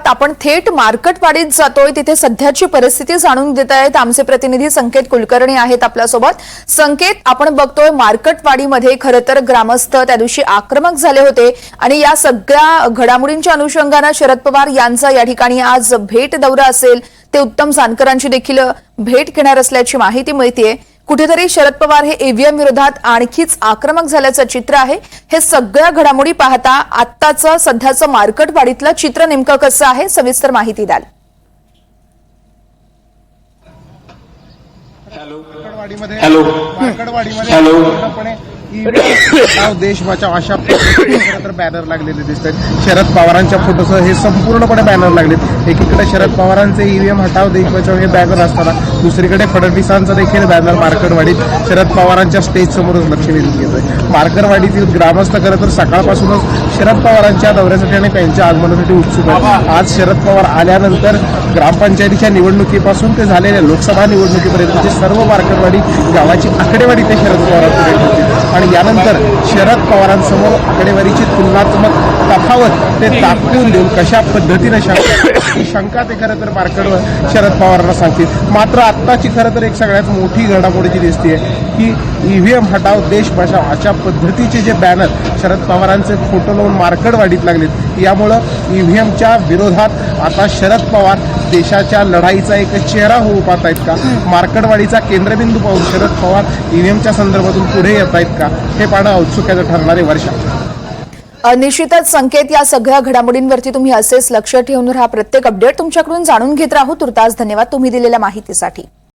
विरोधात आपण थेट मार्केटवाडीत जातोय. तिथे सध्याची परिस्थिती जाणून देत आहेत आमचे प्रतिनिधी संकेत कुलकर्णी आहेत आपल्यासोबत. संकेत आपण बघतोय मार्केटवाडीमध्ये खरं तर ग्रामस्थ त्या दिवशी आक्रमक झाले होते आणि या सगळ्या घडामोडींच्या अनुषंगानं शरद पवार यांचा या ठिकाणी आज भेट दौरा असेल. ते उत्तम जानकरांची देखील भेट घेणार असल्याची माहिती मिळतीये. कुठेतरी शरद पवार हे ईव्हीएम विरोधात आणखीच आक्रमक झाल्याचं चित्र आहे हे सगळ्या घडामोडी पाहता आत्ताचं सध्याचं मार्केटवाडीतलं चित्र नेमकं कसं आहे सविस्तर माहिती द्याल हॅलो. मार्कडवाडीमध्ये हॅलो. की देश बचाव अशा तर बॅनर लागलेले दिसतात शरद पवारांच्या फोटोसह हे संपूर्णपणे बॅनर लागलेत. एकीकडे शरद पवारांचे ईव्हीएम हटाव देश बचाव हे बॅनर असताना. दुसरीकडे फडणवीसांचा देखील बॅनर मार्कडवाडीत शरद पवारांच्या स्टेज समोरच लक्ष वेधून आहे मार्कडवाडीतील ग्रामस्थ खरं तर सकाळपासूनच शरद पवारांच्या दौऱ्यासाठी आणि त्यांच्या आगमनासाठी उत्सुक आहेत. आज शरद पवार आल्यानंतर ग्रामपंचायतीच्या निवडणुकीपासून ते झालेल्या लोकसभा निवडणुकीपर्यंतचे सर्व मार्कडवाडी गावाची आकडेवाडी ते शरद पवारांकडे होती आणि यानंतर शरद पवारांसमोर आकडेवारीची तुलनात्मक तफावत ते दाखवून देऊन कशा पद्धतीनं शंका ही शंका ते खरं तर मार्कडवर शरद पवारांना सांगतील. मात्र आत्ताची खरं तर एक सगळ्यात मोठी घडामोडीची दिसते की ईव्हीएम हटाव देश बचाव अशा पद्धतीचे जे बॅनर शरद पवारांचे फोटो लावून मार्कडवाडीत लागलेत यामुळं ईव्हीएमच्या विरोधात आता शरद पवार देशाच्या लढाईचा एक चेहरा होऊ पाहत आहेत का? मार्कडवाडीचा केंद्रबिंदू पाहून शरद पवार ईव्हीएमच्या संदर्भातून पुढे येत आहेत का? हे पाहणं औत्सुक्याचं ठरणारे वर्षा निश्चितच संकेत या सगळ्या घडामोडींवरती तुम्ही असेच लक्ष ठेवून राहा. प्रत्येक अपडेट तुमच्याकडून जाणून घेत राहू. तुर्तास धन्यवाद तुम्ही दिलेल्या माहितीसाठी.